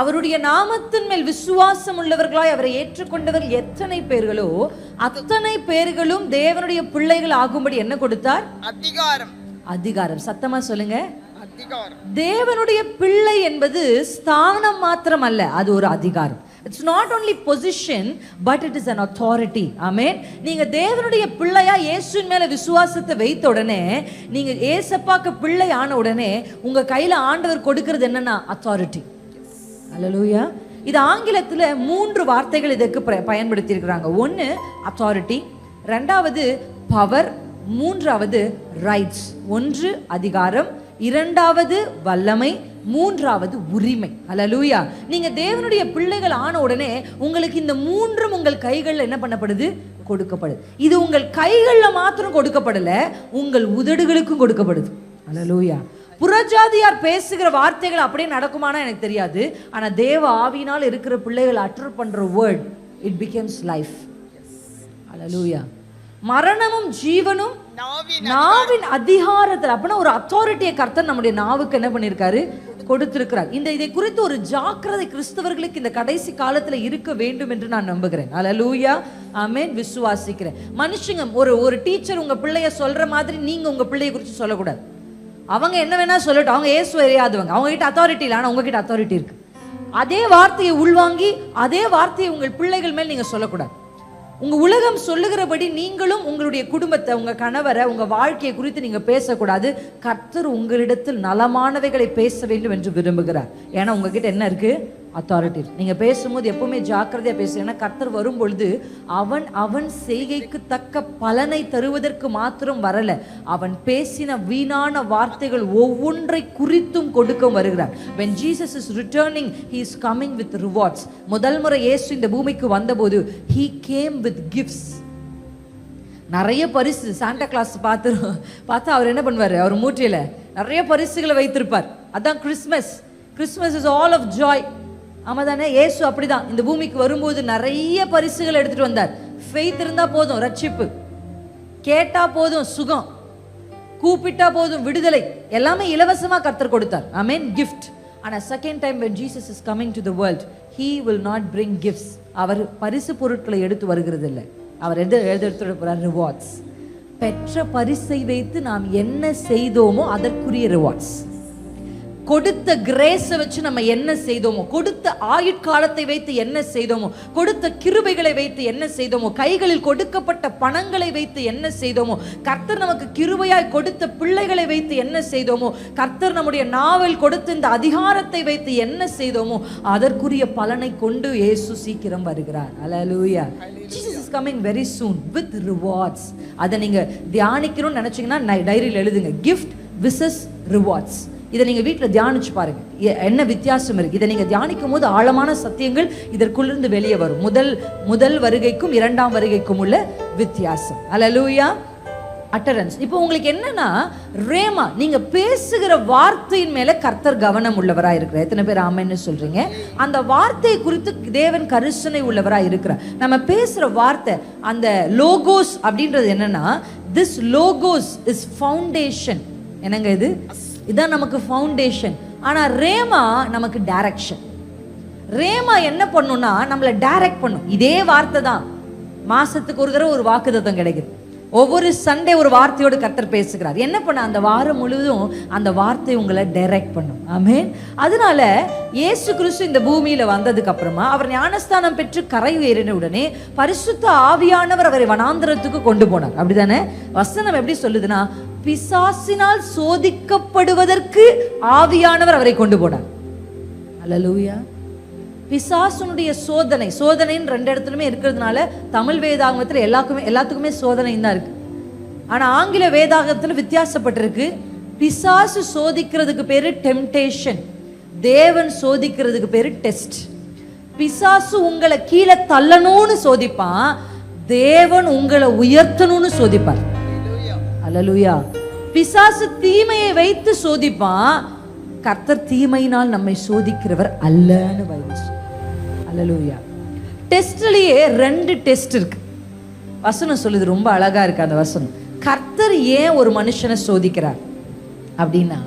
அவருடைய நாமத்தின் மேல் விசுவாசம் உள்ளவர்களாய் அவரை ஏற்றுக்கொண்டவர்கள் எத்தனை பேர்களோ அத்தனை பேர்களும் தேவனுடைய பிள்ளைகள் ஆகும்படி என்ன கொடுத்தார்? அதிகாரம். அதிகாரம். சத்தமா சொல்லுங்க. தேவனுடைய பிள்ளை என்பது ஸ்தானம் மாத்திரம் அல்ல அது ஒரு அதிகாரம். It's not only position but it is an authority. Amen நீங்க தேவனுடைய பிள்ளையா இயேசுவின் மேல விசுவாசத்தை வைத்த உடனே நீங்க ஏசப்பாக்கு பிள்ளை ஆன உடனே உங்க கையில ஆண்டவர் கொடுக்கிறது என்னன்னா அத்தாரிட்டி அலலூயா இது ஆங்கிலத்தில் மூன்று வார்த்தைகள் இதற்கு ப- பயன்படுத்தியிருக்கிறாங்க. ஒன்று அத்தாரிட்டி ரெண்டாவது பவர் மூன்றாவது ரைட்ஸ் ஒன்று அதிகாரம். இரண்டாவது வல்லமை. மூன்றாவது உரிமை. அலலூயா நீங்க தேவனுடைய பிள்ளைகள் ஆன உடனே உங்களுக்கு இந்த மூன்றும் உங்கள் கைகளில் என்ன பண்ணப்படுது? கொடுக்கப்படுது. இது உங்கள் கைகளில் மாத்திரம் கொடுக்கப்படல உங்கள் உதடுகளுக்கும் கொடுக்கப்படுது. அலலூயா புறஜாதியார் பேசுகிற வார்த்தைகள் அப்படியே நடக்குமானா எனக்கு தெரியாது. ஆனா தேவ ஆவியினால் இருக்கிற பிள்ளைகள் அட்டர் பண்ற word it becomes life hallelujah மரணமும் ஜீவனும் நாவின் அதிகாரத்தில். அப்படின்னா ஒரு அத்தாரிட்டியை கர்த்தர் நம்முடைய நாவுக்கு என்ன பண்ணியிருக்காரு? கொடுத்திருக்கிறார். இந்த இதை குறித்து ஒரு ஜாக்கிரதை கிறிஸ்தவர்களுக்கு இந்த கடைசி காலத்துல இருக்க வேண்டும் என்று நான் நம்புகிறேன். அல்லேலூயா ஆமென் விசுவாசிக்கிறேன். மனுஷங்க ஒரு ஒரு டீச்சர் உங்க பிள்ளைய சொல்ற மாதிரி நீங்க உங்க பிள்ளைய குறித்து சொல்லக்கூடாது. அவங்க என்ன வேணா சொல்லட்டும். அவங்க ஏசு அறியாதவங்க. அவங்க கிட்ட அத்தாரிட்டி இல்லை ஆனால் உங்ககிட்ட அத்தாரிட்டி இருக்கு. அதே வார்த்தையை உள்வாங்கி அதே வார்த்தையை உங்கள் பிள்ளைகள் மேல் நீங்கள் சொல்லக்கூடாது. உங்க உலகம் சொல்லுகிறபடி நீங்களும் உங்களுடைய குடும்பத்தை உங்க கணவரை உங்க வாழ்க்கையை குறித்து நீங்க பேசக்கூடாது. கர்த்தர் உங்களிடத்தில் நலமானவைகளை பேச வேண்டும் என்று விரும்புகிறார். ஏன்னா உங்ககிட்ட என்ன இருக்கு? அத்தாரிட்டி நீங்க பேசும்போது எப்பவுமே ஜாக்கிரதையா பேசு ஏன்னா கர்த்தர் வரும் பொழுது அவன் அவன் செய்கைக்கு தக்க பலனை தருவதற்கு மாத்திரம் வரல. அவன் பேசின வீணான வார்த்தைகள் ஒவ்வொன்றை குறித்தும் கொடுக்க வருகிறார். When Jesus is returning he is coming with rewards முதல் முறை இயேசு இந்த பூமிக்கு வந்தபோது ஹீ கேம் வித் கிஃப்ட்ஸ் நிறைய பரிசு. சாண்டா கிளாஸ் பார்த்து பார்த்தா அவர் என்ன பண்ணுவார்? அவர் மூட்டையில் நிறைய பரிசுகளை வைத்திருப்பார். அதான் Christmas Christmas is all of joy ஆமா தானே ஏசு அப்படிதான். இந்த பூமிக்கு வரும்போது நிறைய பரிசுகள் எடுத்துட்டு வந்தார். ஃபெய்த் இருந்தா போதும் ரட்சிப்பு. கேட்டா போதும் சுகம். கூப்பிட்டா போதும் விடுதலை. எல்லாமே இலவசமா கர்த்தர் கொடுத்தார். ஐ மீன் கிஃப்ட் ஆனா second time when Jesus is coming to the world he will not bring gifts அவர் பரிசு பொருட்களை எடுத்து வருகிறது இல்லை அவர் எது எழுத போறார்? ரிவார்ட்ஸ் பெற்ற பரிசை வைத்து நாம் என்ன செய்தோமோ அதற்குரிய ரிவார்ட்ஸ் கொடுத்த கிரேஸை வச்சு நம்ம என்ன செய்தோமோ கொடுத்த ஆயுட்காலத்தை வைத்து என்ன செய்தோமோ கொடுத்த கிருபைகளை வைத்து என்ன செய்தோமோ கைகளில் கொடுக்கப்பட்ட பணங்களை வைத்து என்ன செய்தோமோ கர்த்தர் நமக்கு கிருபையாய் கொடுத்த பிள்ளைகளை வைத்து என்ன செய்தோமோ கர்த்தர் நம்முடைய நாவல் கொடுத்த இந்த அதிகாரத்தை வைத்து என்ன செய்தோமோ அதற்குரிய பலனை கொண்டு இயேசு சீக்கிரம் வருகிறார். Hallelujah Jesus is coming very soon with rewards அதை நீங்கள் தியானிக்கணும்னு நினச்சிங்கன்னா டைரியில் எழுதுங்க. கிஃப்ட் விசஸ் ரிவார்ட்ஸ் இதை நீங்கள் வீட்டில் தியானிச்சு பாருங்க. எ- என்ன வித்தியாசம் இருக்கு? இதை நீங்கள் தியானிக்கும் போது ஆழமான சத்தியங்கள் இதற்குள்ளிருந்து வெளியே வரும். முதல் முதல் வருகைக்கும் இரண்டாம் வருகைக்கும் உள்ள வித்தியாசம். அலலூயா அட்டரன்ஸ் இப்போ உங்களுக்கு என்னன்னா ரேமா நீங்க பேசுகிற வார்த்தையின் மேல கர்த்தர் கவனம் உள்ளவராக இருக்கிறார். எத்தனை பேர் ஆமைன்னு சொல்றீங்க? அந்த வார்த்தையை குறித்து தேவன் கரிசனை உள்ளவராக இருக்கிறார். நம்ம பேசுற வார்த்தை அந்த லோகோஸ் அப்படின்றது என்னன்னா திஸ் லோகோஸ் இஸ் ஃபவுண்டேஷன் என்னங்க இது? இதுதான் நமக்கு ஃபவுண்டேஷன் ஆனால் ரேமா நமக்கு டைரக்ஷன் ரேமா என்ன பண்ணுன்னா நம்மளை டைரக்ட் பண்ணும். இதே வார்த்தை தான். மாசத்துக்கு ஒரு தடவை ஒரு வாக்குதத்தம் கிடைக்குது. ஒவ்வொரு சண்டே ஒரு வார்த்தையோடு கர்த்தர் பேசுகிறார். என்ன பண்ண? அந்த வாரம் முழுவதும் அந்த வார்த்தை உங்களை டைரக்ட் பண்ணும். ஆமே அதனால இயேசு கிறிஸ்து இந்த பூமியில வந்ததுக்கு அப்புறமா அவர் ஞானஸ்தானம் பெற்று கரை ஏறின உடனே பரிசுத்த ஆவியானவர் அவரை வனாந்திரத்துக்கு கொண்டு போனார். அப்படிதானே? வசனம் எப்படி சொல்லுதுன்னா பிசாசினால் சோதிக்கப்படுவதற்கு ஆவியானவர் அவரை கொண்டு போனார். அல்லேலூயா பிசாசுனுடைய சோதனை சோதனைன்னு ரெண்டு இடத்துலையுமே இருக்கிறதுனால தமிழ் வேதாகமத்துல எல்லாருக்குமே எல்லாத்துக்குமே சோதனைன்னு தான் இருக்கு. ஆனா ஆங்கில வேதாகத்துல வித்தியாசப்பட்டிருக்கு. பிசாசு சோதிக்கிறதுக்கு பேரு டெம்டேஷன் தேவன் சோதிக்கிறதுக்கு பேரு டெஸ்ட் பிசாசு உங்களை கீழே தள்ளணும்னு சோதிப்பான். தேவன் உங்களை உயர்த்தணும்னு சோதிப்பார். அலலுயா பிசாசு தீமையை வைத்து சோதிப்பான். கர்த்தர் தீமையினால் நம்மை சோதிக்கிறவர் அல்லன்னு வைச்சு அல்லேலூயா டெஸ்ட்லயே ரெண்டு டெஸ்ட் இருக்கு. வசனம் சொல்லுது ரொம்ப அழகா இருக்கு அந்த வசனம். கர்த்தர் ஏன் ஒரு மனுஷனை சோதிக்கிறார்? அப்படின்னா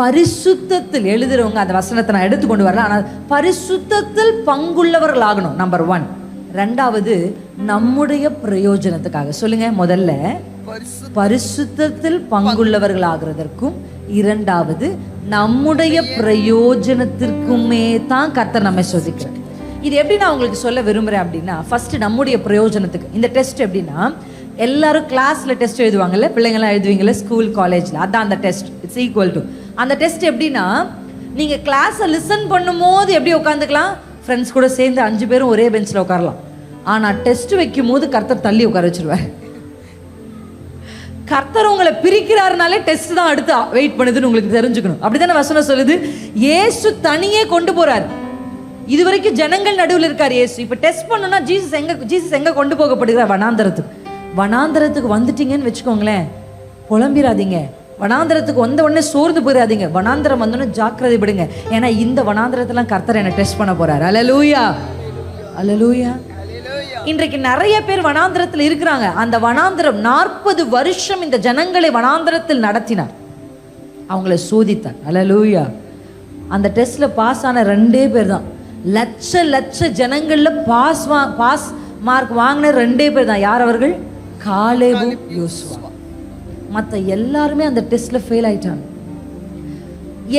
பரிசுத்தத்தில் எழுதுறவங்க அந்த வசனத்தை நான் எடுத்து கொண்டு வரல ஆனால் பரிசுத்தத்தில் பங்குள்ளவர்கள் ஆகணும் நம்பர் ஒன் ரெண்டாவது நம்முடைய பிரயோஜனத்துக்காக. சொல்லுங்க முதல்ல. பரிசுத்தத்தில் பங்குள்ளவர்கள் ஆகிறதற்கும் இரண்டாவது நம்முடைய பிரயோஜனத்திற்குமே தான் கர்த்தர் நம்ம சோதிக்கிறார். இது எப்படி நான் உங்களுக்கு சொல்ல விரும்புகிறேன் அப்படின்னா ஃபஸ்ட்டு நம்முடைய பிரயோஜனத்துக்கு. இந்த டெஸ்ட் எப்படின்னா எல்லாரும் கிளாஸில் டெஸ்ட் எழுதுவாங்கல்ல? பிள்ளைங்களாம் எழுதுவீங்கல்ல? ஸ்கூல் காலேஜில் அதான் அந்த டெஸ்ட் இட்ஸ் ஈக்குவல் டு அந்த டெஸ்ட் எப்படின்னா நீங்கள் கிளாஸை லிசன் பண்ணும்போது எப்படி உட்காந்துக்கலாம் ஃப்ரெண்ட்ஸ் கூட சேர்ந்து அஞ்சு பேரும் ஒரே பெஞ்சில் உட்காரலாம். ஆனால் டெஸ்ட் வைக்கும் போது கர்த்தர் தள்ளி உட்கார வச்சிருவார். கர்த்தர் உங்களை பிரிக்கிறாருனாலே டெஸ்ட் தான் அடுத்து வெயிட் பண்ணுதுன்னு உங்களுக்கு தெரிஞ்சுக்கணும். அப்படிதானே வசனம் சொல்லுது? ஏசு தனியே கொண்டு போறார். இது வரைக்கும் ஜனங்கள் நடுவில் இருக்கார் ஏசு. இப்போ டெஸ்ட் பண்ணணும்னா ஜீசஸ் எங்க ஜீசஸ் எங்க கொண்டு போகப்படுகிறார்? வனாந்தரத்துக்கு. வனாந்தரத்துக்கு வந்துட்டீங்கன்னு வச்சுக்கோங்களேன். புலம்பிராதீங்க. வனாந்தரத்துக்கு வந்த உடனே சோர்ந்து போயிடாதீங்க வனாந்தரம் வந்தோடனே ஜாக்கிரதை விடுங்க ஏன்னா இந்த வனாந்தரத்தெல்லாம் கர்த்தர் என்ன டெஸ்ட் பண்ண போறார். அலலூயா அலலூயா இன்றைக்கு நிறைய பேர் வனாந்திரத்தில் இருக்கிறாங்க. அந்த வனாந்திரம் நாற்பது வருஷம் இந்த ஜனங்களை வனாந்திரத்தில் நடத்தினார். அவங்கள சோதித்தார். அலலூயா அந்த டெஸ்ட்ல பாஸ் ஆன ரெண்டே பேர் தான். லட்ச லட்ச ஜனங்கள்ல பாஸ் வா பாஸ் மார்க் வாங்கின ரெண்டே பேர் தான். யார் அவர்கள்? காலேபு யோசுவா. மற்ற எல்லாருமே அந்த டெஸ்ட்ல ஃபெயில் ஆயிட்டாங்க.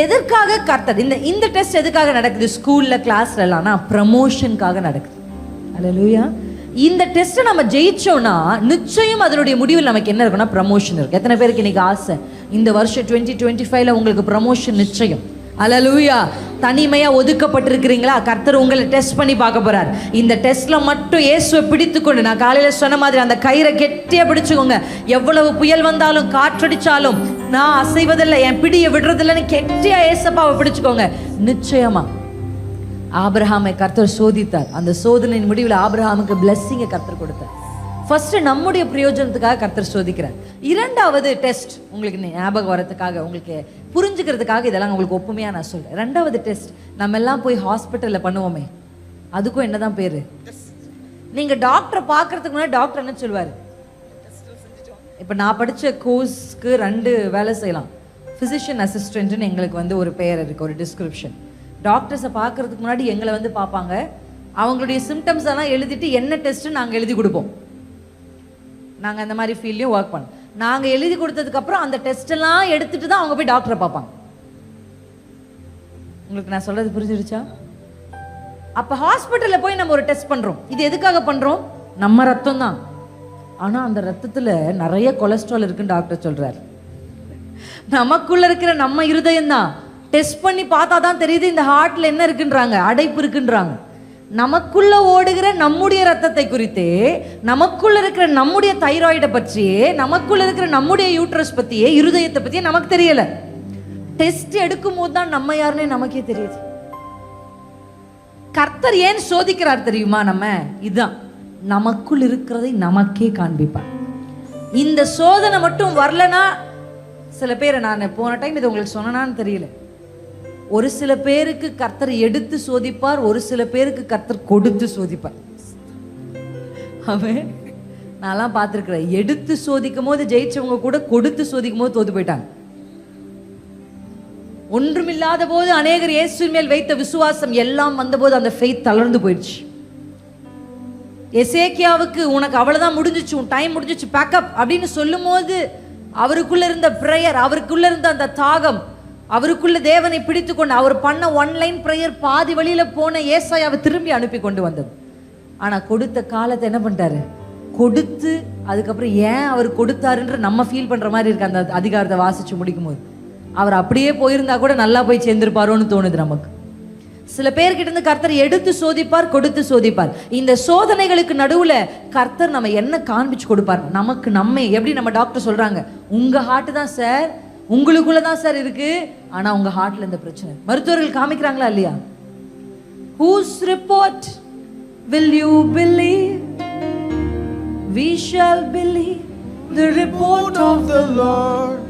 எதற்காக கர்த்தர் இந்த இந்த டெஸ்ட் எதுக்காக நடக்குது? ஸ்கூல்ல கிளாஸ்ல எல்லாம்னா ப்ரமோஷனுக்காக நடக்குது. அல்லேலூயா இந்த டெஸ்ட்டை நம்ம ஜெயிச்சோம்னா நிச்சயம் அதனுடைய முடிவில் நமக்கு என்ன இருக்குன்னா ப்ரமோஷன் இருக்கு. எத்தனை பேருக்கு இன்னைக்கு ஆசை? இந்த வருஷம் டுவெண்ட்டி டுவெண்ட்டி ஃபைவ்ல உங்களுக்கு ப்ரமோஷன் நிச்சயம். அலலூயா தனிமையாக ஒதுக்கப்பட்டிருக்கிறீங்களா? கர்த்தர் உங்களை டெஸ்ட் பண்ணி பார்க்க போகிறார் இந்த டெஸ்ட்ல மட்டும் இயேசுவை பிடித்துக்கொண்டு நான் காலையில் சொன்ன மாதிரி அந்த கயிறை கெட்டியா பிடிச்சுக்கோங்க. எவ்வளவு புயல் வந்தாலும் காற்றடிச்சாலும் நான் அசைவதில்லை என் பிடியை விடுறதில்லைன்னு கெட்டியா இயேசப்பாவை பிடிச்சுக்கோங்க. நிச்சயமா. ஆபிரஹாமை கர்த்தர் சோதித்தார். அந்த சோதனையின் முடிவில் ஆபிரஹாமுக்கு பிளெஸ்ஸிங்கை கர்த்தர் கொடுத்தார். ஃபர்ஸ்ட் நம்முடைய பிரயோஜனத்துக்காக கர்த்தர் சோதிக்கிறார். இரண்டாவது டெஸ்ட் உங்களுக்கு ஞாபகம் வரதுக்காக உங்களுக்கு புரிஞ்சுக்கிறதுக்காக இதெல்லாம் உங்களுக்கு ஒப்புமையா நான் சொல்றேன். ரெண்டாவது டெஸ்ட் நம்ம எல்லாம் போய் ஹாஸ்பிட்டல்ல பண்ணுவோமே. அதுக்கும் என்னதான் பேரு? நீங்க டாக்டரை பார்க்கறதுக்கு முன்னாடி டாக்டர் என்ன சொல்லுவார்? இப்போ நான் படிச்ச கோர்ஸ்க்கு ரெண்டு வேலை செய்யலாம். ஃபிசிஷியன் அசிஸ்டன்ட்னு எங்களுக்கு வந்து ஒரு பெயர் இருக்கு ஒரு டிஸ்கிரிப்ஷன் டாக்டர்ஸை பார்க்கறதுக்கு முன்னாடி எங்களை வந்து பார்ப்பாங்க. அவங்களுடைய சிம்டம்ஸ் எல்லாம் எழுதிட்டு என்ன டெஸ்ட்டு நாங்கள் எழுதி கொடுப்போம். நாங்கள் அந்த மாதிரி ஃபீல்லையும் ஒர்க் பண்ணோம். நாங்கள் எழுதி கொடுத்ததுக்கப்புறம் அந்த டெஸ்ட்டெல்லாம் எடுத்துகிட்டு எடுத்துட்டு தான் அவங்க போய் டாக்டரை பார்ப்பாங்க. உங்களுக்கு நான் சொல்கிறது புரிஞ்சிருச்சா? அப்போ ஹாஸ்பிட்டலில் போய் நம்ம ஒரு டெஸ்ட் பண்ணுறோம் இது எதுக்காக பண்ணுறோம் நம்ம ரத்தம் தான். ஆனால் அந்த ரத்தத்தில் நிறைய கொலஸ்ட்ரால் இருக்குன்னு டாக்டர் சொல்கிறார் நமக்குள்ளே இருக்கிற நம்ம இருதயம் தான். டெஸ்ட் பண்ணி பார்த்தா தான் தெரியுது இந்த ஹார்ட்டில் என்ன இருக்குன்றாங்க அடைப்பு இருக்குன்றாங்க. நமக்குள்ள ஓடுகிற நம்முடைய ரத்தத்தை குறித்தே நமக்குள்ள இருக்கிற நம்முடைய தைராய்டை பற்றியே நமக்குள்ள இருக்கிற நம்முடைய யூட்ரஸ் பற்றியே இருதயத்தை பற்றியே நமக்கு தெரியல. டெஸ்ட் எடுக்கும் போது தான் நம்ம யாருன்னே நமக்கே தெரியுது. கர்த்தர் ஏன் சோதிக்கிறார் தெரியுமா நம்ம? இதுதான். நமக்குள் இருக்கிறதை நமக்கே காண்பிப்பார். இந்த சோதனை மட்டும் வரலனா சில பேரை நான் போன டைம் இது உங்களுக்கு சொன்னனான்னு தெரியல. ஒரு சில பேருக்கு கர்த்தர் எடுத்து சோதிப்பார் ஒரு சில பேருக்கு கர்த்தர் கொடுத்து சோதிப்பார். அவன் நான்லாம் பார்த்துருக்குறேன். எடுத்து சோதிக்கும் போது ஜெயிச்சவங்க கூட கொடுத்து சோதிக்கும் போது தோத்து போயிட்டாங்க. ஒன்றுமில்லாத போது அநேகர் இயேசுவின் மேல் வைத்த விசுவாசம் எல்லாம் வந்தபோது அந்த ஃபெய்த் தளர்ந்து போயிடுச்சு. எசேக்கியாவுக்கு உனக்கு அவ்வளோதான் முடிஞ்சிச்சு உன் டைம் முடிஞ்சிச்சு பேக்கப் அப்படின்னு சொல்லும் போது அவருக்குள்ள இருந்த ப்ரேயர் அவருக்குள்ள இருந்த அந்த தாகம் அவருக்குள்ள தேவனை பிடித்து கொண்டு அவர் பண்ண ஒன்லைன் ப்ரேயர் பாதி வழியில போன ஏசாயாவை திரும்பி அனுப்பி கொண்டு வந்தது. ஆனா கொடுத்த காலத்தை என்ன பண்ணிட்டாரு? கொடுத்து அதுக்கப்புறம் ஏன் அவர் கொடுத்தாருன்ற நம்ம ஃபீல் பண்ற மாதிரி இருக்கு. அந்த அதிகாரத்தை வாசிச்சு முடிக்கும் போது அவர் அப்படியே போயிருந்தா கூட நல்லா போய் சேர்ந்திருப்பாரோன்னு தோணுது நமக்கு. சில பேர்கிட்ட இருந்து கர்த்தர் எடுத்து சோதிப்பார் கொடுத்து சோதிப்பார். இந்த சோதனைகளுக்கு நடுவுல கர்த்தர் நம்ம என்ன காண்பிச்சு கொடுப்பார்? நமக்கு நம்ம எப்படி நம்ம டாக்டர் சொல்றாங்க? உங்க ஹார்ட் தான் சார் உங்களுக்குள்ள தான் சார் இருக்கு. ஆனா உங்க ஹார்ட்ல இந்த பிரச்சனை. மருத்துவர்கள் காமிக்கிறாங்களா இல்லையா? Whose report will you believe we shall believe the report of the Lord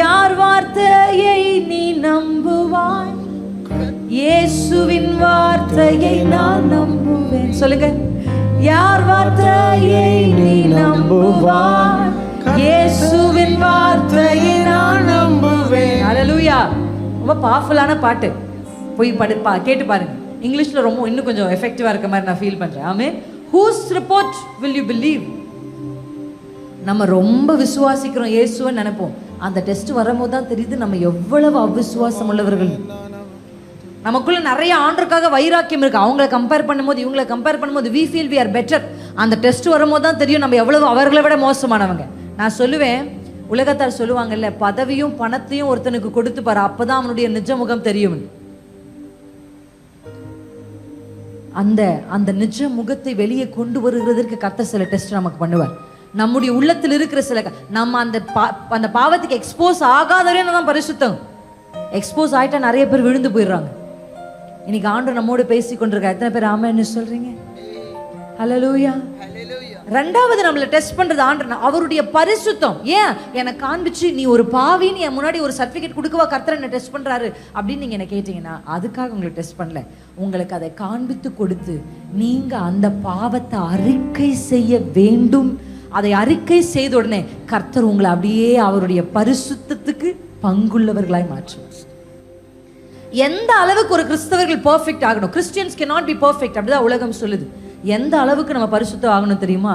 யார் வார்த்தையை நீ நம்புவாய்? இயேசுவின் வார்த்தையை நான் நம்புவேன். சொல்லுங்க. யார் வார்த்தையை நீ ரொம்ப பவர்ஃபுல்லான பாட்டு. போய் படு பா கேட்டு பாருங்க. இங்கிலீஷில் ரொம்ப இன்னும் கொஞ்சம் எஃபெக்டிவாக இருக்க மாதிரி நான் ஃபீல் பண்ணுறேன் amen whose report will you believe நம்ம ரொம்ப விசுவாசிக்கிறோம் இயேசுவை நினைப்போம். அந்த டெஸ்ட் வரும்போது தான் தெரியுது நம்ம எவ்வளவு அவிசுவாசம் உள்ளவர்கள். நமக்குள்ள நிறைய ஆண்டுக்காக வைராக்கியம் இருக்கு. அவங்கள கம்பேர் பண்ணும்போது இவங்களை கம்பேர் பண்ணும்போது we feel we are better அந்த டெஸ்ட் வரும்போது தான் தெரியும் நம்ம எவ்வளவு அவர்களை விட மோசமானவங்க. நான் சொல்லுவேன் உலகத்தார் சொல்லுவாங்கல்ல பதவியும் பணத்தையும் ஒருத்தனுக்கு கொடுத்து பாரு அப்பதான் அவனுடைய நிஜ முகம் தெரியும். அந்த அந்த நிஜ முகத்தை வெளியே கொண்டு வருகிறதற்கு கத்த சில டெஸ்ட் நமக்கு பண்ணுவார். நம்முடைய உள்ளத்தில் இருக்கிற சில நம்ம அந்த பா அந்த பாவத்துக்கு எக்ஸ்போஸ் ஆகாத தான் பரிசுத்தம். எக்ஸ்போஸ் ஆயிட்டா நிறைய பேர் விழுந்து போயிடுறாங்க. இன்னைக்கு ஆண்டு நம்மோடு பேசி கொண்டிருக்க எத்தனை பேர் ஆமா என்ன சொல்றீங்க லூயா ரெண்டாவது நம்மளை டெஸ்ட் பண்றது ஆண்டு அவருடைய பரிசுத்தம். ஏன்? எனக்கு காண்பிச்சு நீ ஒரு பாவின்னு என் முன்னாடி ஒரு சர்டிஃபிகேட் கொடுக்கவா கர்த்தர் என்ன டெஸ்ட் பண்றாரு? அப்படின்னு நீங்க என்ன கேட்டீங்கன்னா அதுக்காக உங்களை டெஸ்ட் பண்ணல. உங்களுக்கு அதை காண்பித்து கொடுத்து நீங்க அந்த பாவத்தை அறிக்கை செய்ய வேண்டும். அதை அறிக்கை செய்த உடனே கர்த்தர் உங்களை அப்படியே அவருடைய பரிசுத்தத்துக்கு பங்குள்ளவர்களாய் மாற்றுவார். எந்த அளவுக்கு ஒரு கிறிஸ்தவர்கள் பர்ஃபெக்ட் ஆகணும்? Christians can not be perfect அப்படிதான் உலகம் சொல்லுது. எந்த அளவுக்கு நம்ம பரிசுத்தம் ஆகணும் தெரியுமா?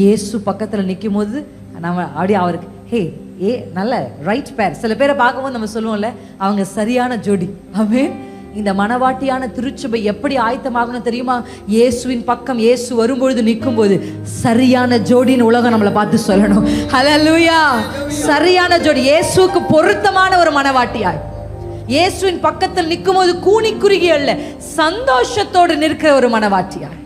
இயேசு பக்கத்தில் நிற்கும் போது நம்ம அப்படியே அவருக்கு ஹே ஏ நல்ல ரைட் பேர் சில பேரை பார்க்கும்போது நம்ம சொல்லுவோம்ல அவங்க சரியான ஜோடி. ஆமே இந்த மனவாட்டியான திருச்சபை எப்படி ஆயத்தமாகணும் தெரியுமா? இயேசுவின் பக்கம் இயேசு வரும்பொழுது நிற்கும்போது சரியான ஜோடின்னு உலகம் நம்மளை பார்த்து சொல்லணும். ஹலலூயா சரியான ஜோடி. இயேசுவுக்கு பொருத்தமான ஒரு மனவாட்டியாய். இயேசுவின் பக்கத்தில் நிற்கும்போது கூனி குறுகி அல்ல சந்தோஷத்தோடு நிற்கிற ஒரு மனவாட்டியாய்.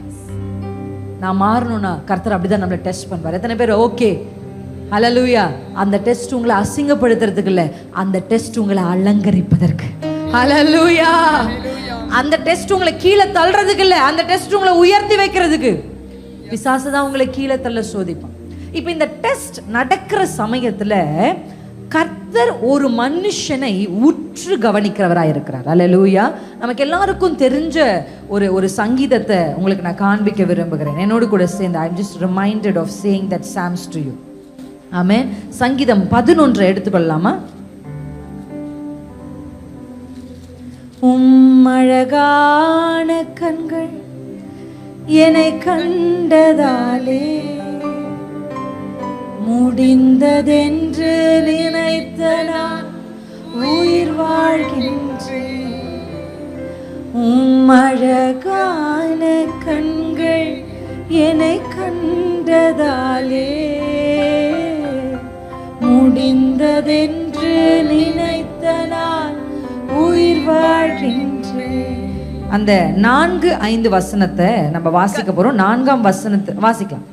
நான் மாறணும்னா கர்த்தர் அப்படிதான் நம்மளை டெஸ்ட் பண்ணுவார். எத்தனை பேர் ஓகே ஹalleluya அந்த டெஸ்ட் உங்களை அசிங்கப்படுத்துறதுக்கு இல்ல அந்த டெஸ்ட் உங்களை அலங்கரிப்பதற்கு. ஹalleluya அந்த டெஸ்ட் உங்களை கீழே தள்ளுறதுக்கு இல்ல அந்த டெஸ்ட் உங்களை உயர்த்தி வைக்கிறதுக்கு. பிசாசு தான் உங்களை கீழே தள்ள சோதிப்பான். இப்போ இந்த டெஸ்ட் நடக்கிற சமயத்துல கர்த்தர் ஒரு மனுஷனை உற்று கவனிக்கிறவராக இருக்கிறார் அல்லேலூயா நமக்கு எல்லாருக்கும் தெரிஞ்ச ஒரு ஒரு சங்கீதத்தை உங்களுக்கு நான் காண்பிக்க விரும்புகிறேன். என்னோடு கூட சேர்ந்து I just reminded of saying that Psalms to you amen சங்கீதம் பதினொன்றை எடுத்துக்கொள்ளலாமா? உம்மழகான கண்கள் என்னை கண்டதாலே முடிந்ததென்று நினைத்த நான் உயிர் வாழ்கின்றேன். உம்மழகான கண்கள் என்னை கண்டதாலே முடிந்ததென்று நினைத்த நான் உயிர் வாழ்கின்றேன். அந்த நான்கு ஐந்து வசனத்தை நம்ம வாசிக்க போறோம். நான்காம் வசனத்தை வாசிக்கலாம்.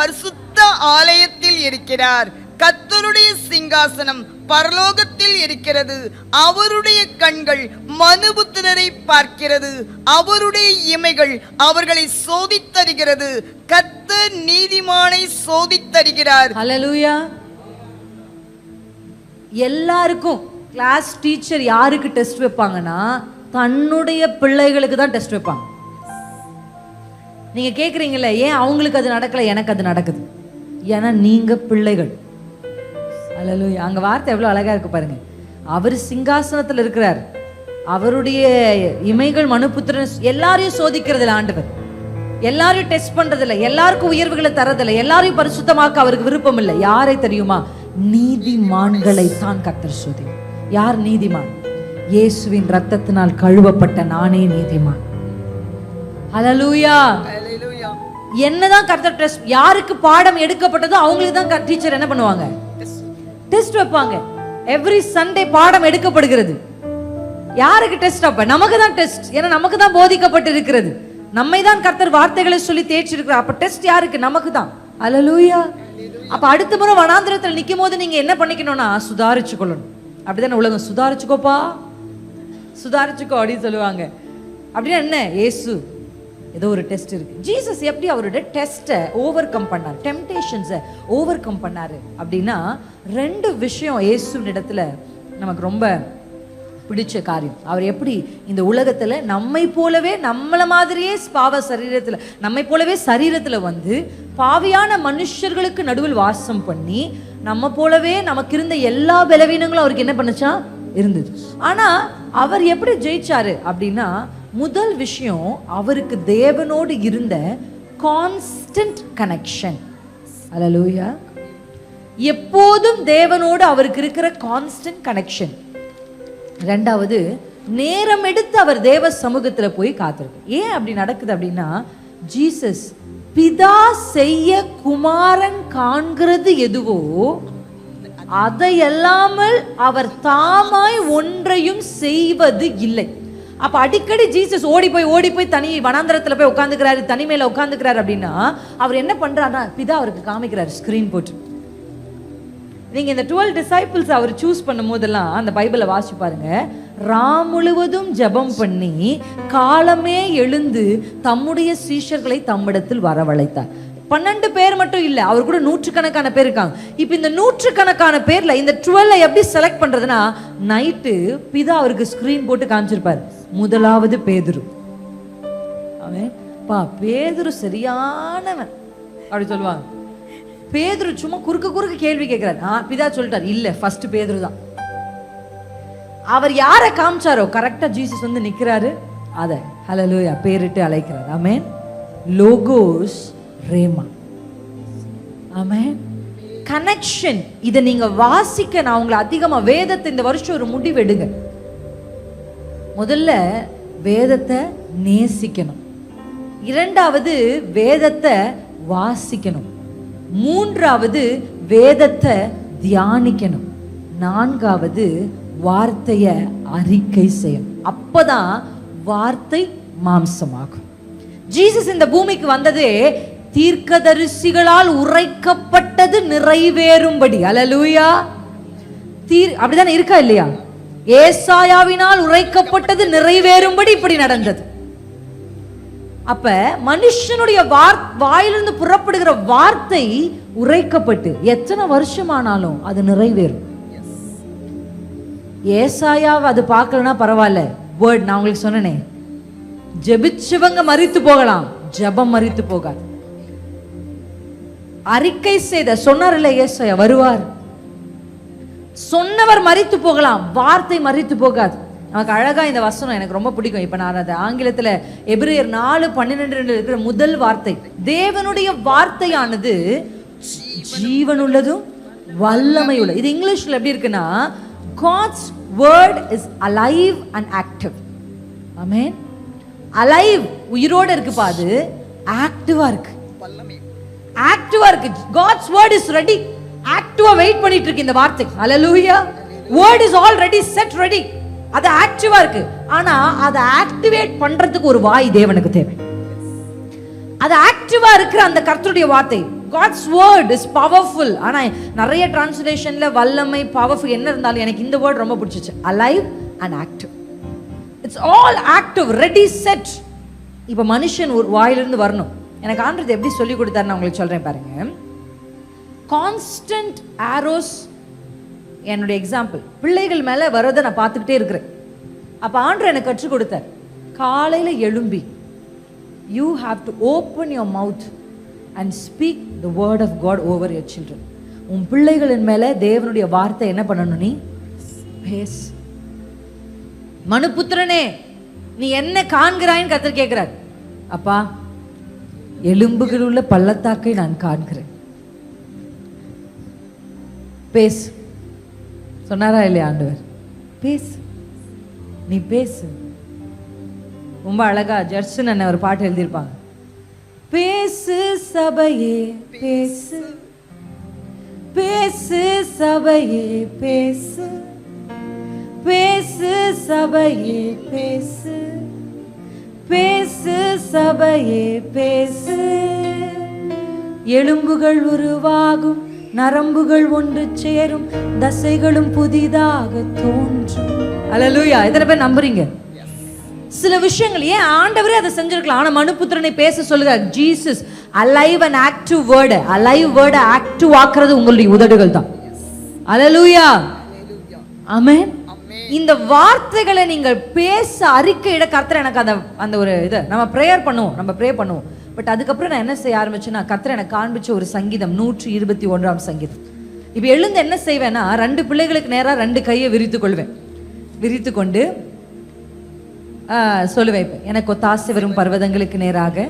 பரிசுத்த ஆலயத்தில் இருக்கிறார். கத்தருடைய சிங்காசனம் பரலோகத்தில் இருக்கிறது. அவருடைய கண்கள் மனுபுத்திரரை பார்க்கிறது. அவருடைய இமைகள் அவர்களை சோதித்தருகிறது கத்தர் நீதிமானை சோதித்தருகிறார் அலலூயா எல்லாருக்கும் கிளாஸ் டீச்சர் யாருக்கு டெஸ்ட் வைப்பாங்கன்னா தன்னுடைய பிள்ளைகளுக்கு தான் டெஸ்ட் வைப்பாங்க. நீங்கள் கேட்குறீங்கள ஏன் அவங்களுக்கு அது நடக்கல எனக்கு அது நடக்குது. ஏன்னா நீங்கள் பிள்ளைகள். ஹalleluya. அங்கே வார்த்தை எவ்வளோ அழகாக இருக்கு பாருங்க. அவர் சிங்காசனத்தில் இருக்கிறார். அவருடைய இமைகள் மனுபுத்திரன் எல்லாரையும் சோதிக்கிறதில்ல ஆண்டவர். எல்லாரையும் டெஸ்ட் பண்றதில்ல. எல்லாருக்கும் உயர்வுகளை தரதில்லை. எல்லாரையும் பரிசுத்தமாக்க அவருக்கு விருப்பம் இல்லை யாரை தெரியுமா? நீதிமான்களை தான் கத்தர் சோதி யார் நீதிமான்? இயேசுவின் ரத்தத்தினால் கழுவப்பட்ட நானே நீதிமான். Hallelujah. என்னதான் கர்த்தர் டெஸ்ட் யாருக்கு பாடம் எடுக்கப்பட்டதோ அவங்களுக்கு தான் டீச்சர் என்ன பண்ணுவாங்க? டெஸ்ட் வைப்பாங்க. எவ்ரி சண்டே பாடம் எடுக்கப்படுகிறது. யாருக்கு டெஸ்ட் அப்ப? நமக்கு தான் டெஸ்ட் ஏன்னா நமக்கு தான் போதிக்கப்பட்டு இருக்கிறது நம்மை தான் கர்த்தர் வார்த்தைகளை சொல்லி தேய்ச்சி இருக்கிறார் அப்ப டெஸ்ட் யாருக்கு? நமக்கு தான். அல்லலூயா அப்ப அடுத்த முறை வனாந்திரத்தில் நிற்கும் போது நீங்க என்ன பண்ணிக்கணும்னா சுதாரிச்சு கொள்ளணும். அப்படிதானே உலகம்? சுதாரிச்சுக்கோப்பா. சுதாரிச்சுக்கோ அப்படின்னு சொல்லுவாங்க. அப்படின்னா என்ன? ஏசு. ஏதோ ஒரு டெஸ்ட் இருக்கு. ஜீசஸ் எப்படி அவருடைய டெஸ்ட்டை ஓவர் கம் பண்ணார்? டெம்டேஷன்ஸை ஓவர் கம் பண்ணாரு. அப்படின்னா ரெண்டு விஷயம் இயேசுவின் இடத்துல நமக்கு ரொம்ப பிடிச்ச காரியம். அவர் எப்படி இந்த உலகத்தில் நம்மை போலவே நம்மள மாதிரியே பாவ சரீரத்தில் நம்மை போலவே சரீரத்தில் வந்து பாவியான மனுஷர்களுக்கு நடுவில் வாசம் பண்ணி நம்ம போலவே நமக்கு இருந்த எல்லா பலவீனங்களும் அவருக்கு என்ன பண்ணுச்சா? இருந்தது. ஆனால் அவர் எப்படி ஜெயிச்சாரு அப்படின்னா முதல் விஷயம் அவருக்கு தேவனோடு இருந்த கான்ஸ்டன்ட் கனெக்ஷன் அல்லேலூயா எப்போதும் தேவனோடு அவருக்கு இருக்கிற கான்ஸ்டன்ட் கனெக்ஷன் ரெண்டாவது நேரம் எடுத்து அவர் தேவ சமூகத்தில் போய் காத்திருக்கு ஏன் அப்படி நடக்குது அப்படின்னா ஜீசஸ் பிதா செய்ய குமாரன் காண்கிறது எதுவோ அதையல்லாமல் அவர் தாமாய் ஒன்றையும் செய்வது இல்லை. அப்போ அடிக்கடி ஜீசஸ் ஓடி போய் ஓடி போய் தனி வனாந்தரத்தில் போய் உட்காந்துக்கிறாரு தனிமையில் உட்காந்துக்கிறாரு அப்படின்னா அவர் என்ன பண்ணுறாருன்னா பிதா அவருக்கு காமிக்கிறார் ஸ்க்ரீன் போட்டு. நீங்கள் இந்த டுவெல் டிசைபிள்ஸ் அவர் சூஸ் பண்ணும் போதெல்லாம் அந்த பைபிளை வாசிச்சு பாருங்க. ராம் முழுவதும் ஜெபம் பண்ணி காலமே எழுந்து தம்முடைய சீஷர்களை தம்மிடத்தில் வரவழைத்தார். பன்னெண்டு பேர் மட்டும் இல்லை அவர் கூட நூற்றுக்கணக்கான பேர் இருக்காங்க. இப்போ இந்த நூற்றுக்கணக்கான பேரில் இந்த டுவெல்ல எப்படி செலக்ட் பண்ணுறதுனா நைட்டு பிதா அவருக்கு ஸ்க்ரீன் போட்டு காமிச்சிருப்பார். முதலாவது பேதுரு. அவன் பா பேதுரு சரியானவன். அப்படி சொல்லுவாங்க. பேதுரு சும்மா குறுக்க குறுக்க கேள்வி கேட்கிறார். ஆ பிதா சொல்லிட்டார் இல்ல ஃபர்ஸ்ட் பேதுரு தான். அவர் யாரை காமிச்சாரோ கரெக்டா ஜீசஸ் வந்து நிக்கிறாரு. அத ஹலலூயா பேரிட்டு அழைக்கிறார். Amen logos rhema amen connection இதை நீங்க வாசிக்க நான் உங்களை அதிகமா வேதத்தை இந்த வருஷம் ஒரு முடிவு எடுங்க. முதல்ல வேதத்தை நேசிக்கணும். இரண்டாவது வேதத்தை வாசிக்கணும். மூன்றாவது வேதத்தை தியானிக்கணும். நான்காவது வார்த்தையை அறிக்கை செய்யணும். அப்போதான் வார்த்தை மாம்சமாகும். ஜீசஸ் இந்த பூமிக்கு வந்ததே தீர்க்கதரிசிகளால் உரைக்கப்பட்டது நிறைவேறும்படி. அலலூயா. தீர் அப்படிதானே இருக்கா இல்லையா? ஏசாயாவினால் உரைக்கப்பட்டது நிறைவேறும்படி இப்படி நடந்தது. அப்ப மனுஷனுடைய வாயிலிருந்து புறப்படுகிற வார்த்தை உரைக்கப்பட்டு எத்தனை வருஷமானாலும் அது நிறைவேறும். ஏசாயாவை அது பார்க்கலன்னா பரவாயில்ல. வேர்ட் நான் உங்களுக்கு சொன்னேன். ஜெபிச்சவங்க மறித்து போகலாம். ஜெபம் மறித்து போகாது. அறிக்கை செய்த சொன்னார்ல ஏசாயா? வருவார். சொன்னவர் மறித்து போகலாம் வார்த்தை மறித்து போகாது. நமக்கு அழகா இந்த வசனம் எனக்கு ரொம்ப பிடிக்கும். இப்ப நான் அதை ஆங்கிலத்துல எபிரேயர் நாலு பன்னிரெண்டு ரெண்டு இருக்கிற முதல் வார்த்தை. தேவனுடைய வார்த்தையானது ஜீவனுள்ளதும் வல்லமை உள்ளது இது இங்கிலீஷ்ல எப்படி இருக்குன்னா God's word is alive and active amen alive உயிரோட இருக்குப்பா அது. ஆக்டிவா இருக்கு. வல்லமை ஆக்டிவா இருக்கு. காட்ஸ் வேர்ட் இஸ் ரெடி ஆக்டிவா வெயிட் பண்ணிட்டு இருக்கு இந்த வார்த்தை. ஹalleluya word is already set ready அது ஆக்டிவா இருக்கு. ஆனா அதை ஆக்டிவேட் பண்றதுக்கு ஒரு வாய் தேவனுக்கு தேவை. அது ஆக்டிவா இருக்கிற அந்த கர்த்தருடைய வார்த்தை. காட்ஸ் வேர்ட் இஸ் பவர்ஃபுல் ஆனா நிறைய டிரான்ஸ்லேஷன்ல வல்லமை பவர்ஃபுல் என்ன இருந்தாலும் எனக்கு இந்த வேர்ட் ரொம்ப பிடிச்சிச்சு. Alive and active it's all active ready set இப்போ மனுஷன் ஒரு வாயிலிருந்து வரணும். எனக்கு ஆண்டது எப்படி சொல்லி கொடுத்தாரு நான் உங்களுக்கு சொல்றேன் பாருங்க. கான்ஸ்டன்ட் ஆரோஸ் என்னுடைய எக்ஸாம்பிள் பிள்ளைகள் மேலே வரதை நான் பார்த்துக்கிட்டே இருக்கிறேன். அப்போ ஆண்டு எனக்கு கற்றுக் கொடுத்தார். காலையில் எழும்பி you have to open your mouth and speak the word of God over your children உன் பிள்ளைகளின் மேலே தேவனுடைய வார்த்தை என்ன பண்ணணும் நீ? பேஸ் மனுபுத்திரனே நீ என்ன காண்கிறாய்ன்னு கத்தர் கேட்கிறார். அப்பா எலும்புகள் உள்ள பள்ளத்தாக்கை நான் காண்கிறேன். பேசு. சொன்னாரா இல்லையா ஆண்டவர்? பேசு. நீ பேசு. ரொம்ப அழகா ஜர்சன் அண்ணன் ஒரு பாட்டு எழுதியிருப்பாங்க. பேசு சபையே பேசு. பேசு சபையே பேசு. பேசு சபையே பேசு. பேசு சபையே பேசு. எலும்புகள் உருவாகும் நரம்புகள் ஒன்று சேரும் தசைகளும் புதிதாக தோன்றும். அல்லேலூயா எத்தனை பேர் நம்புறீங்க? சில விஷயங்கள் ஏன் ஆண்டவரே அதை செஞ்சிருக்கலாம்? ஆனா மனுபுத்திரனை பேச சொல்லுகிறார் Jesus alive and active word alive word active ஆக்குறது உங்களுடைய உதடுகள் தான். அல்லேலூயா ஆமென் இந்த வார்த்தைகளை நீங்கள் பேச அறிக்கையிட கர்த்தர் எனக்கு அந்த அந்த ஒரு இதை நம்ம ப்ரேயர் பண்ணுவோம் நம்ம ப்ரே பண்ணுவோம். பட் அதுக்கப்புறம் நான் என்ன செய்ய ஆரம்பிச்சேன்னா கத்திர எனக்கு காண்பிச்ச ஒரு சங்கீதம் நூற்றி இருபத்தி ஒன்றாம் சங்கீதம். இப்போ எழுந்து என்ன செய்வேன்னா ரெண்டு பிள்ளைகளுக்கு நேரா ரெண்டு கையை விரித்து கொள்வேன். விரித்து கொண்டு சொல்லுவேன் இப்போ எனக்கு ஒத்தாசை வரும் பர்வதங்களுக்கு நேராக.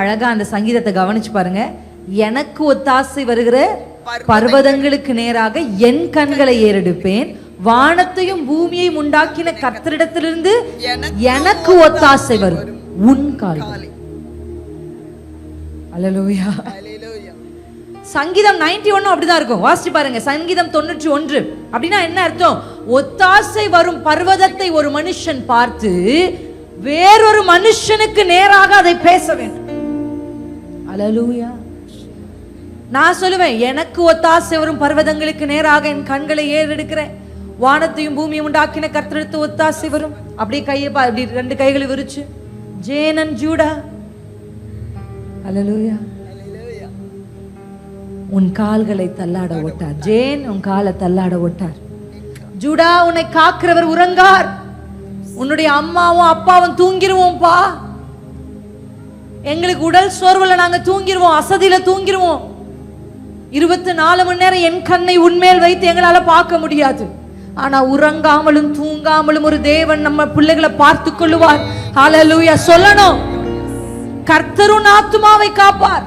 அழகா அந்த சங்கீதத்தை கவனிச்சு பாருங்க. எனக்கு ஒத்தாசை வருகிற பர்வதங்களுக்கு நேராக என் கண்களை ஏறெடுப்பேன். வானத்தையும் பூமியையும் உண்டாக்கின கத்திரிடத்திலிருந்து எனக்கு ஒத்தாசை வரும். உன் காலம் ஹalleluya சங்கீதம் 91 ஒன்னும் அப்படிதான் இருக்கும். வாசிச்சு பாருங்க. சங்கீதம் தொண்ணூற்றி ஒன்று. அப்படின்னா என்ன அர்த்தம்? ஒத்தாசை வரும் பர்வதத்தை ஒரு மனுஷன் பார்த்து வேறொரு மனுஷனுக்கு நேராக அதை பேச வேண்டும். அல்லேலூயா நான் சொல்லுவேன் எனக்கு ஒத்தாசை வரும் பர்வதங்களுக்கு நேராக என் கண்களை ஏறெடுக்கிறேன் வானத்தையும் பூமியும் உண்டாக்கின கர்த்தெடுத்து ஒத்தாசை வரும். அப்படியே கையை அப்படி ரெண்டு கைகளை விரிச்சு. ஜேனன் ஜூடா. அல்லேலூயா உன் கால்களை தள்ளாட ஓட்டார். ஜேன் உன் காலை தள்ளாட ஓட்டார். ஜூடா உன்னை காக்கிறவர் உறங்கார். உன்னுடைய அம்மாவும் அப்பாவும் தூங்கிருவோம்ப்பா எங்களுக்கு உடல் சோர்வுல நாங்க தூங்கிருவோம் அசதியில தூங்கிருவோம். இருபத்தி நாலு மணி நேரம் என் கண்ணை உண்மையில் வைத்து எங்களால பார்க்க முடியாது. ஆனா உறங்காமலும் தூங்காமலும் ஒரு தேவன் நம்ம பிள்ளைகளை பார்த்து கொள்ளுவார். சொல்லணும். கர்த்தர் உன் ஆத்துமாவை காப்பார்.